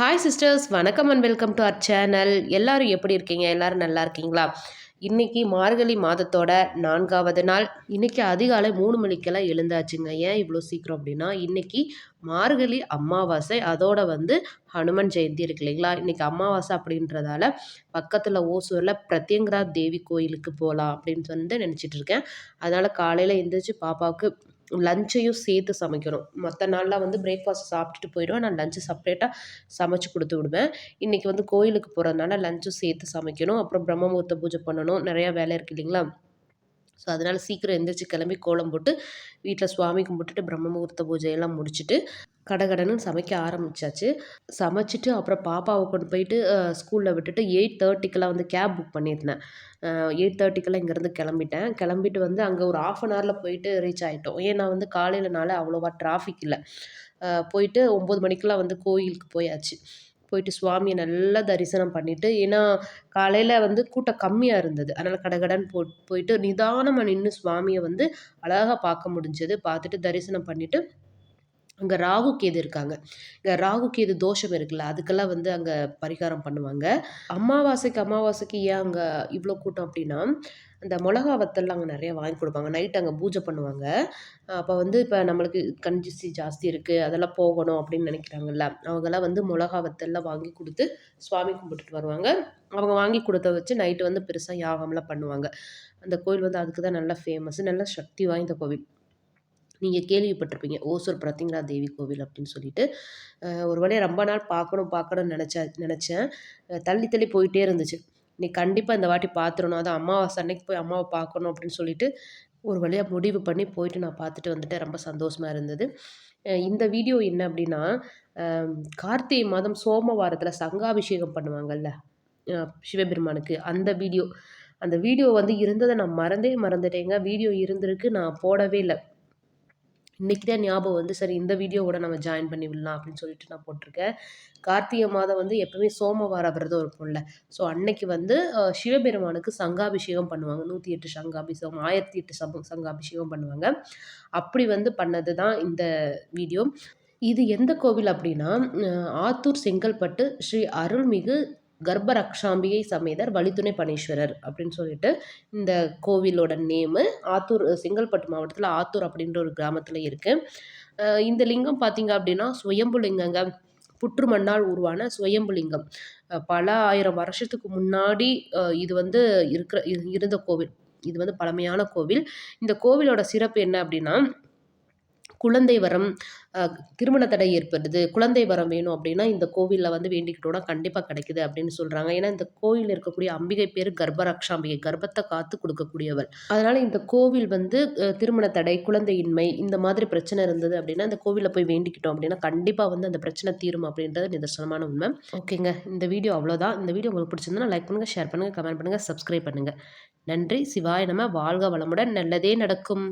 Hi sisters வணக்கம் and welcome to our channel எல்லாரும் எப்படி இருக்கீங்க? எல்லாரும் நல்லா இருக்கீங்களா? இன்றைக்கி மார்கழி மாதத்தோட நான்காவது நாள். இன்றைக்கி அதிகாலை மூணு மணிக்கெல்லாம் எழுந்தாச்சுங்க. ஏன் இவ்வளோ சீக்கிரம் அப்படின்னா இன்றைக்கி மார்கழி அமாவாசை. அதோட வந்து ஹனுமன் ஜெயந்தி இருக்கு இல்லைங்களா? இன்றைக்கி அமாவாசை அப்படின்றதால பக்கத்தில் ஓசூரில் பிரத்யங்கரா தேவி கோயிலுக்கு போகலாம் அப்படின்னு வந்து நினச்சிட்டு இருக்கேன். அதனால் காலையில் எழுந்திரிச்சு பாப்பாவுக்கு லஞ்சையும் சேர்த்து சமைக்கணும். மற்ற நாளெலாம் வந்து பிரேக்ஃபாஸ்ட் சாப்பிட்டுட்டு போயிடுவேன். நான் லஞ்சு செப்ரேட்டாக சமைச்சு கொடுத்து விடுவேன். இன்றைக்கி வந்து கோயிலுக்கு போகிறதுனால லஞ்சும் சேர்த்து சமைக்கணும். அப்புறம் பிரம்மமுகூர்த்த பூஜை பண்ணணும். நிறையா வேலை இருக்குது இல்லைங்களா? ஸோ அதனால் சீக்கிரம் எந்திரிச்சு கிளம்பி கோலம் போட்டு வீட்டில் சுவாமி கும்பிட்டுட்டு பிரம்ம முகூர்த்த பூஜையெல்லாம் முடிச்சுட்டு கடகடன்னு சமைக்க ஆரம்பித்தாச்சு சமைச்சிட்டு அப்புறம் பாப்பாவை கொண்டு போயிட்டு ஸ்கூலில் விட்டுட்டு எயிட் தேர்ட்டிக்கெல்லாம் வந்து கேப் புக் பண்ணியிருந்தேன். எயிட் தேர்ட்டிக்கெல்லாம் இங்கேருந்து கிளம்பிட்டேன். கிளம்பிட்டு வந்து அங்கே ஒரு ஆஃப் அன் ஹவரில் போயிட்டு ரீச் ஆகிட்டோம் ஏன்னா வந்து காலையிலனால அவ்வளோவா டிராஃபிக் இல்லை. போயிட்டு ஒம்பது மணிக்கெலாம் வந்து கோயிலுக்கு போயாச்சு. போயிட்டு சுவாமியை நல்லா தரிசனம் பண்ணிவிட்டு ஏன்னா காலையில் வந்து கூட்டம் கம்மியாக இருந்தது. அதனால் கடகடன் போ போயிட்டு நிதானமாக நின்று சுவாமியை வந்து அழகாக பார்க்க முடிஞ்சது. பார்த்துட்டு தரிசனம் பண்ணிவிட்டு அங்கே ராகு கேது இருக்காங்க. இங்கே ராகு கேது தோஷம் இருக்குல்ல அதுக்கெல்லாம் வந்து அங்கே பரிகாரம் பண்ணுவாங்க. அமாவாசைக்கு அமாவாசைக்கு ஏன் அங்கே இவ்வளோ கூட்டம் அப்படின்னா அந்த மிளகா வத்தல்லாம் அங்கே நிறைய வாங்கி கொடுப்பாங்க. நைட் அங்கே பூஜை பண்ணுவாங்க. அப்போ வந்து இப்போ நம்மளுக்கு கஞ்சிசி ஜாஸ்தி இருக்குது அதெல்லாம் போகணும் அப்படின்னு நினைக்கிறாங்கல்ல அவங்கெல்லாம் வந்து மிளகா வத்தல்லாம் வாங்கி கொடுத்து சுவாமி கும்பிட்டுட்டு வருவாங்க. அவங்க வாங்கி கொடுத்த வச்சு நைட்டு வந்து பெருசாக யாகம்லாம் பண்ணுவாங்க. அந்த கோயில் வந்து அதுக்கு தான் நல்லா ஃபேமஸ் நல்ல சக்தி வாய்ந்த கோவில். நீங்கள் கேள்விப்பட்டிருப்பீங்க ஓசூர் பிரத்திங்கரா தேவி கோவில் அப்படின்னு சொல்லிட்டு. ஒரு வழியாக ரொம்ப நாள் பார்க்கணும் பார்க்கணும்னு நினச்சா நினச்சேன். தள்ளி தள்ளி போயிட்டே இருந்துச்சு. நீ கண்டிப்பாக இந்த வாட்டி பார்த்துடணும். அதான் அம்மாவாசை அன்னைக்கு போய் அம்மாவை பார்க்கணும் அப்படின்னு சொல்லிட்டு ஒரு வழியாக முடிவு பண்ணி போயிட்டு நான் பார்த்துட்டு வந்துட்டேன். ரொம்ப சந்தோஷமாக இருந்தது. இந்த வீடியோ என்ன அப்படின்னா கார்த்திகை மாதம் சோமவாரத்தில் சங்காபிஷேகம் பண்ணுவாங்கல்ல சிவபெருமானுக்கு அந்த வீடியோ. அந்த வீடியோ வந்து இருந்ததை நான் மறந்தே மறந்துட்டேங்க. வீடியோ இருந்திருக்கு நான் போடவே இல்லை. இன்றைக்கி தான் ஞாபகம் வந்து சரி இந்த வீடியோவோட நம்ம ஜாயின் பண்ணி விடலாம் அப்படின்னு சொல்லிட்டு நான் போட்டிருக்கேன். கார்த்திகை மாதம் வந்து எப்பவுமே சோமவார விரதம் இருக்கும்ல ஸோ அன்னைக்கு வந்து சிவபெருமானுக்கு சங்காபிஷேகம் பண்ணுவாங்க. நூற்றி எட்டு சங்காபிஷேகம் ஆயிரத்தி எட்டு சம் சங்காபிஷேகம் பண்ணுவாங்க. அப்படி வந்து பண்ணது தான் இந்த வீடியோ இது எந்த கோவில் அப்படின்னா ஆத்தூர் செங்கல்பட்டு ஸ்ரீ அருள்மிகு கர்ப்பரக்ஷாம்பிகை சமேதர் வழித்துணை பனீஸ்வரர் அப்படின்னு சொல்லிட்டு இந்த கோவிலோட நேமு. ஆத்தூர் செங்கல்பட்டு மாவட்டத்தில் ஆத்தூர் அப்படின்ற ஒரு கிராமத்தில் இருக்குது இந்த லிங்கம் பார்த்தீங்க அப்படின்னா சுயம்பு லிங்கங்க. புற்று மண்ணால் உருவான சுயம்புலிங்கம் பல ஆயிரம் வருஷத்துக்கு முன்னாடி இது வந்து இருக்கிற இருந்த கோவில். இது வந்து பழமையான கோவில். இந்த கோவிலோட சிறப்பு என்ன அப்படின்னா குழந்தை வரம் திருமண தடை ஏற்படுது குழந்தை வரம் வேணும் அப்படின்னா இந்த கோவிலில் வந்து வேண்டிக்கிட்டோன்னா கண்டிப்பாக கிடைக்குது அப்படின்னு சொல்கிறாங்க ஏன்னா இந்த கோவிலில் இருக்கக்கூடிய அம்பிகை பேர் கர்ப்பரக்ஷாம்பிகை கர்ப்பத்தை காத்து கொடுக்கக்கூடியவள் அதனால் இந்த கோவில் வந்து திருமண தடை குழந்தையின்மை இந்த மாதிரி பிரச்சனை இருந்தது அப்படின்னா இந்த கோவிலில் போய் வேண்டிக்கிட்டோம் அப்படின்னா கண்டிப்பாக வந்து அந்த பிரச்சனை தீரும் அப்படின்றது நிதர்சனமான உண்மை. ஓகேங்க. இந்த வீடியோ அவ்வளோதான் இந்த வீடியோ உங்களுக்கு பிடிச்சிருந்தா லைக் பண்ணுங்கள் ஷேர் பண்ணுங்கள் கமெண்ட் பண்ணுங்கள் சப்ஸ்கிரைப் பண்ணுங்கள் நன்றி. சிவாய நம்ம வாழ்க வளமுடன். நல்லதே நடக்கும்.